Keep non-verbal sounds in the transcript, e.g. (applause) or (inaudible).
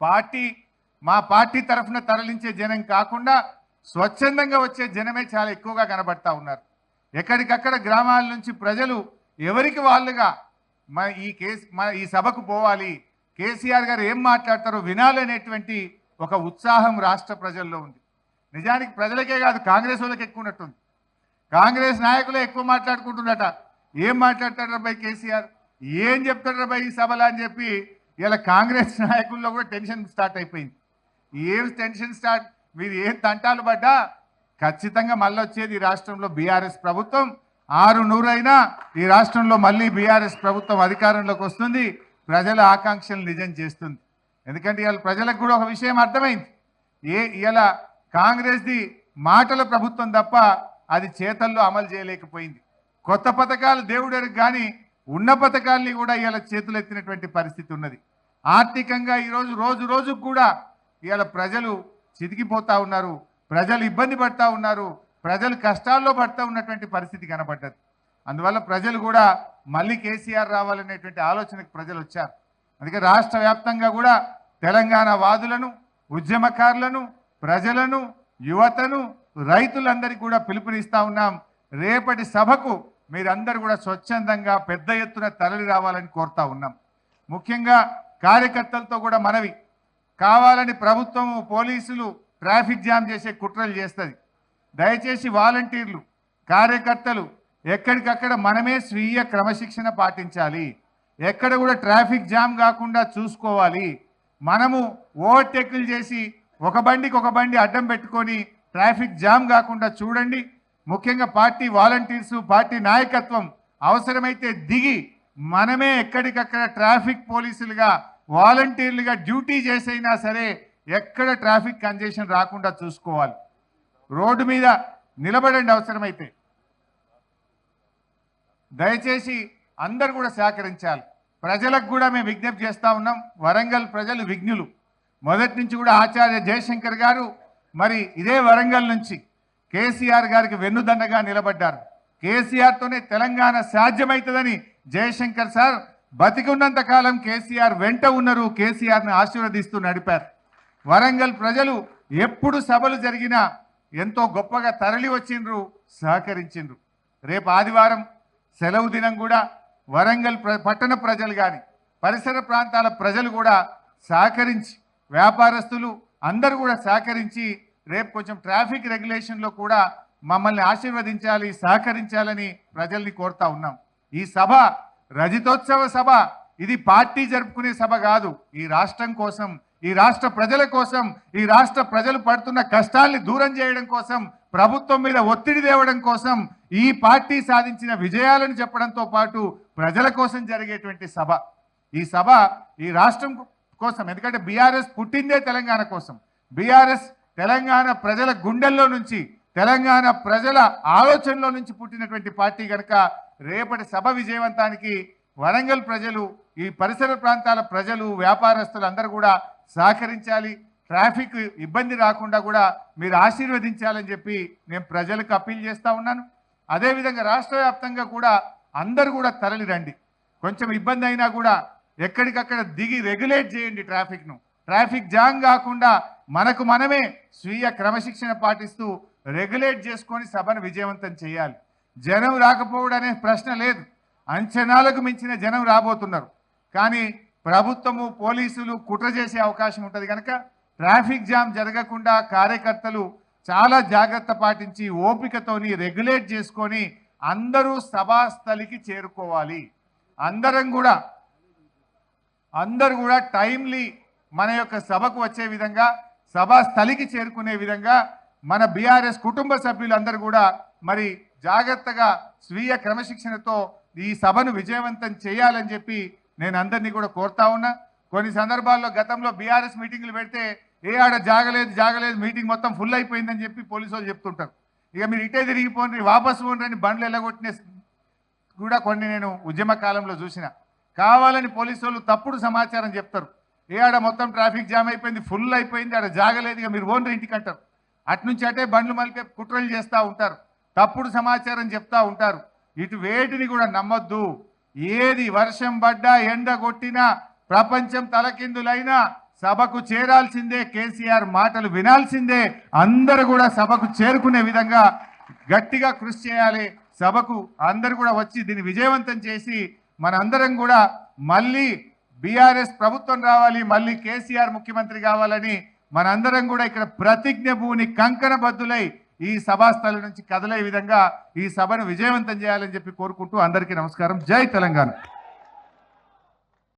Party మా party తరఫున తరలించే జనం కాకుండా స్వచ్ఛందంగా వచ్చే జనమే చాలా ఎక్కువగా కనబడతా ఉన్నారు. ఎక్కడికక్కడ గ్రామాల నుంచి ప్రజలు ఎవరికి వాళ్ళుగా మన ఈ కేసు మన ఈ సభకు పోవాలి కేసీఆర్ గారు ఏం మాట్లాడతారో వినాలనేటువంటి ఒక ఉత్సాహం రాష్ట్ర ప్రజల్లో ఉంది. నిజానికి ప్రజలకే కాదు కాంగ్రెస్ వాళ్ళకి ఎక్కువ ఉన్నట్టుంది. కాంగ్రెస్ నాయకులే ఎక్కువ మాట్లాడుకుంటున్నట. ఏం మాట్లాడతాడు బై కేసీఆర్? ఏం చెప్తాడు బై ఈ సభలో అని చెప్పి ఇలా కాంగ్రెస్ (laughs) నాయకుల్లో కూడా టెన్షన్ స్టార్ట్ అయిపోయింది. ఏం టెన్షన్ స్టార్ట్? మీరు ఏం తంటాలు పడ్డా? ఖచ్చితంగా మళ్ళీ వచ్చేది ఈ రాష్ట్రంలో బీఆర్ఎస్ ప్రభుత్వం. ఆరు నూరైనా ఈ రాష్ట్రంలో మళ్ళీ బీఆర్ఎస్ ప్రభుత్వం అధికారంలోకి వస్తుంది. ప్రజల ఆకాంక్షలు నిజం చేస్తుంది. ఎందుకంటే ఇవాళ ప్రజలకు కూడా ఒక విషయం అర్థమైంది. ఏ ఇలా కాంగ్రెస్ది మాటల ప్రభుత్వం తప్ప అది చేతల్లో అమలు చేయలేకపోయింది. కొత్త పథకాలు దేవుడెరకు కానీ ఉన్న పథకాల్ని కూడా ఇవాళ చేతులు ఎత్తినటువంటి పరిస్థితి ఉన్నది. ఆర్థికంగా ఈరోజు రోజు రోజుకు కూడా ఇవాళ ప్రజలు చితికిపోతూ ఉన్నారు ప్రజలు ఇబ్బంది పడతా ఉన్నారు ప్రజలు కష్టాల్లో పడతా ఉన్నటువంటి పరిస్థితి కనబడ్డది. అందువల్ల ప్రజలు కూడా మళ్ళీ కేసీఆర్ రావాలనేటువంటి ఆలోచనకు ప్రజలు వచ్చారు. అందుకే రాష్ట్ర వ్యాప్తంగా కూడా తెలంగాణ వాదులను ఉద్యమకారులను ప్రజలను యువతను రైతులందరికీ కూడా పిలుపునిస్తా ఉన్నాం. రేపటి సభకు మీరందరూ కూడా స్వచ్ఛందంగా పెద్ద ఎత్తున తరలి రావాలని కోరుతా ఉన్నాం. ముఖ్యంగా కార్యకర్తలతో కూడా మనవి. కావాలని ప్రభుత్వం పోలీసులు ట్రాఫిక్ జామ్ చేసే కుట్రలు చేస్తుంది. దయచేసి వాలంటీర్లు కార్యకర్తలు ఎక్కడికక్కడ మనమే స్వీయ క్రమశిక్షణ పాటించాలి. ఎక్కడ కూడా ట్రాఫిక్ జామ్ కాకుండా చూసుకోవాలి. మనము ఓవర్టేకులు చేసి ఒక బండికి ఒక బండి అడ్డం పెట్టుకొని ట్రాఫిక్ జామ్ కాకుండా చూడండి. ముఖ్యంగా పార్టీ వాలంటీర్స్ పార్టీ నాయకత్వం అవసరమైతే దిగి మనమే ఎక్కడికక్కడ ట్రాఫిక్ పోలీసులుగా వాలంటీర్లుగా డ్యూటీ చేసైనా సరే ఎక్కడ ట్రాఫిక్ కంజెషన్ రాకుండా చూసుకోవాలి. రోడ్డు మీద నిలబడండి అవసరమైతే. దయచేసి అందరు కూడా సహకరించాలి. ప్రజలకు కూడా మేము విజ్ఞప్తి చేస్తా ఉన్నాం. వరంగల్ ప్రజలు విఘ్నులు. మొదటి నుంచి కూడా ఆచార్య జయశంకర్ గారు మరి ఇదే వరంగల్ నుంచి కేసీఆర్ గారికి వెన్నుదండగా నిలబడ్డారు. కేసీఆర్తోనే తెలంగాణ సాధ్యమవుతుందని జయశంకర్ సార్ బతికున్నంత కాలం కేసీఆర్ వెంట ఉన్నారు కేసీఆర్ని ఆశీర్వదిస్తూ నడిపారు. వరంగల్ ప్రజలు ఎప్పుడు సభలు జరిగినా ఎంతో గొప్పగా తరలి వచ్చిండ్రు సహకరించిండ్రు. రేపు ఆదివారం సెలవు దినం కూడా వరంగల్ ప్ర పట్టణ ప్రజలు కానీ పరిసర ప్రాంతాల ప్రజలు కూడా సహకరించి వ్యాపారస్తులు అందరూ కూడా సహకరించి రేపు కొంచెం ట్రాఫిక్ రెగ్యులేషన్లో కూడా మమ్మల్ని ఆశీర్వదించాలి సహకరించాలని ప్రజల్ని కోరుతా ఉన్నాం. ఈ సభ రజతోత్సవ సభ ఇది పార్టీ జరుపుకునే సభ కాదు. ఈ రాష్ట్రం కోసం ఈ రాష్ట్ర ప్రజల కోసం ఈ రాష్ట్ర ప్రజలు పడుతున్న కష్టాల్ని దూరం చేయడం కోసం ప్రభుత్వం మీద ఒత్తిడి తేవడం కోసం ఈ పార్టీ సాధించిన విజయాలను చెప్పడంతో పాటు ప్రజల కోసం జరిగేటువంటి సభ. ఈ సభ ఈ రాష్ట్రం కోసం ఎందుకంటే బీఆర్ఎస్ పుట్టిందే తెలంగాణ కోసం. బీఆర్ఎస్ తెలంగాణ ప్రజల గుండెల్లో నుంచి తెలంగాణ ప్రజల ఆలోచనలో నుంచి పుట్టినటువంటి పార్టీ కనుక రేపటి సభ విజయవంతానికి వరంగల్ ప్రజలు ఈ పరిసర ప్రాంతాల ప్రజలు వ్యాపారస్తులు అందరూ కూడా సహకరించాలి. ట్రాఫిక్ ఇబ్బంది రాకుండా కూడా మీరు ఆశీర్వదించాలని చెప్పి నేను ప్రజలకు అప్పీల్ చేస్తూ ఉన్నాను. అదేవిధంగా రాష్ట్ర వ్యాప్తంగా కూడా అందరూ కూడా తరలి రండి కొంచెం ఇబ్బంది అయినా కూడా ఎక్కడికక్కడ దిగి రెగ్యులేట్ చేయండి ట్రాఫిక్ను. ట్రాఫిక్ జామ్ కాకుండా మనకు మనమే స్వీయ క్రమశిక్షణ పాటిస్తూ రెగ్యులేట్ చేసుకొని సభను విజయవంతం చేయాలి. జనం రాకపోవడం అనే ప్రశ్న లేదు. అంచనాలకు మించిన జనం రాబోతున్నారు. కానీ ప్రభుత్వము పోలీసులు కుట్ర చేసే అవకాశం ఉంటుంది కనుక ట్రాఫిక్ జామ్ జరగకుండా కార్యకర్తలు చాలా జాగ్రత్త పాటించి ఓపికతోని రెగ్యులేట్ చేసుకొని అందరూ సభాస్థలికి చేరుకోవాలి. అందరం కూడా అందరూ కూడా టైమ్లీ మన యొక్క సభకు వచ్చే విధంగా సభా స్థలికి చేరుకునే విధంగా మన బీఆర్ఎస్ కుటుంబ సభ్యులందరూ కూడా మరి జాగ్రత్తగా స్వీయ క్రమశిక్షణతో ఈ సభను విజయవంతం చేయాలని చెప్పి నేను అందరినీ కూడా కోరుతా ఉన్నా. కొన్ని సందర్భాల్లో గతంలో బీఆర్ఎస్ మీటింగ్లు పెడితే ఏ ఆడ జాగలేదు జాగలేదు మీటింగ్ మొత్తం ఫుల్ అయిపోయిందని చెప్పి పోలీసు వాళ్ళు చెప్తుంటారు. ఇక మీరు ఇటే తిరిగిపోండి వాపసు పోండి బండ్లు ఎల్లగొట్టిన కూడా కొన్ని నేను ఉద్యమ కాలంలో చూసిన. కావాలని పోలీసు వాళ్ళు తప్పుడు సమాచారం చెప్తారు. ఏ ఆడ మొత్తం ట్రాఫిక్ జామ్ అయిపోయింది ఫుల్ అయిపోయింది ఆడ జాగలేదు ఇక మీరు ఓన్రి ఇంటికి అంటారు. అట్నుంచి అటే బండ్లు మలిపే కుట్రలు చేస్తూ ఉంటారు. తప్పుడు సమాచారం చెప్తా ఉంటారు. ఇటు వేటిని కూడా నమ్మొద్దు. ఏది వర్షం పడ్డా ఎండ కొట్టినా ప్రపంచం తలకిందులైనా సభకు చేరాల్సిందే కేసీఆర్ మాటలు వినాల్సిందే. అందరూ కూడా సభకు చేరుకునే విధంగా గట్టిగా కృషి చేయాలి. సభకు అందరూ కూడా వచ్చి దీన్ని విజయవంతం చేసి మనందరం కూడా మళ్ళీ బీఆర్ఎస్ ప్రభుత్వం రావాలి మళ్ళీ కేసీఆర్ ముఖ్యమంత్రి కావాలని మనందరం కూడా ఇక్కడ ప్రతిజ్ఞ భూని కంకణ బద్దులై ఈ సభాస్థలం నుంచి కదలే విధంగా ఈ సభను విజయవంతం చేయాలని చెప్పి కోరుకుంటూ అందరికీ నమస్కారం. జై తెలంగాణ.